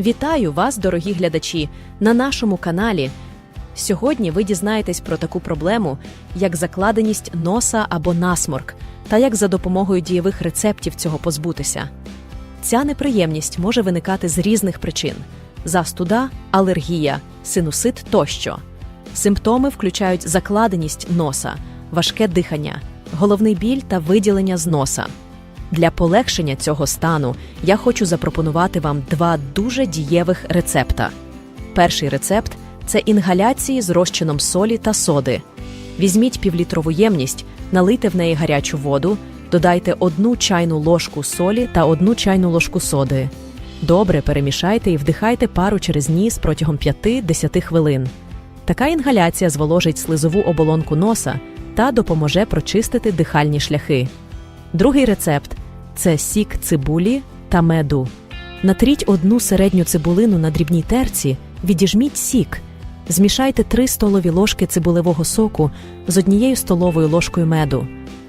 Вітаю вас, дорогі глядачі, на нашому каналі. Сьогодні ви дізнаєтесь про таку проблему, як закладеність носа або насморк, та як за допомогою дієвих рецептів цього позбутися. Ця неприємність може виникати з різних причин: застуда, алергія, синусит тощо. Симптоми включають закладеність носа, важке дихання, головний біль та виділення з носа. Для полегшення цього стану я хочу запропонувати вам два дуже дієвих рецепта. Перший рецепт це інгаляції з розчином солі та соди. Візьміть півлітрову ємність, налийте в неї гарячу воду, додайте одну чайну ложку солі та одну чайну ложку соди. Добре перемішайте і вдихайте пару через ніс протягом 5-10 хвилин. Така інгаляція зволожить слизову оболонку носа та допоможе прочистити дихальні шляхи. Другий рецепт це сік цибулі та меду. Натріть одну середню цибулину на дрібній терці, відіжміть сік. Змішайте 3 столові ложки цибулевого соку з однією столовою ложкою меду.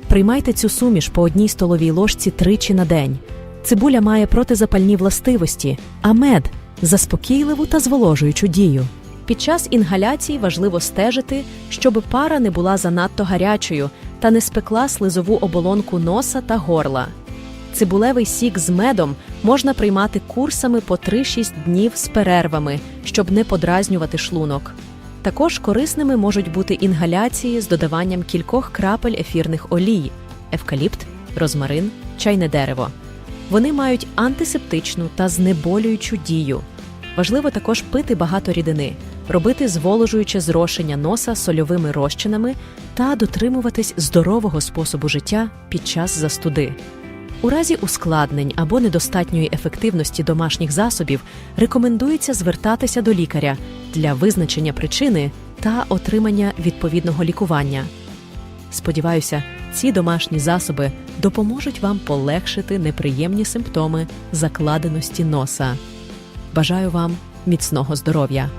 Приймайте цю суміш по одній столовій ложці тричі на день. Цибуля має протизапальні властивості, а мед заспокійливу та зволожуючу дію. Під час інгаляції важливо стежити, щоб пара не була занадто гарячою та не спекла слизову оболонку носа та горла. Цибулевий сік з медом можна приймати курсами по 3-6 днів з перервами, щоб не подразнювати шлунок. Також корисними можуть бути інгаляції з додаванням кількох крапель ефірних олій, евкаліпт, розмарин, чайне дерево. Вони мають антисептичну та знеболюючу дію. Важливо також пити багато рідини, робити зволожуюче зрошення носа сольовими розчинами та дотримуватись здорового способу життя під час застуди. У разі ускладнень або недостатньої ефективності домашніх засобів рекомендується звертатися до лікаря для визначення причини та отримання відповідного лікування. Сподіваюся, ці домашні засоби допоможуть вам полегшити неприємні симптоми закладеності носа. Бажаю вам міцного здоров'я!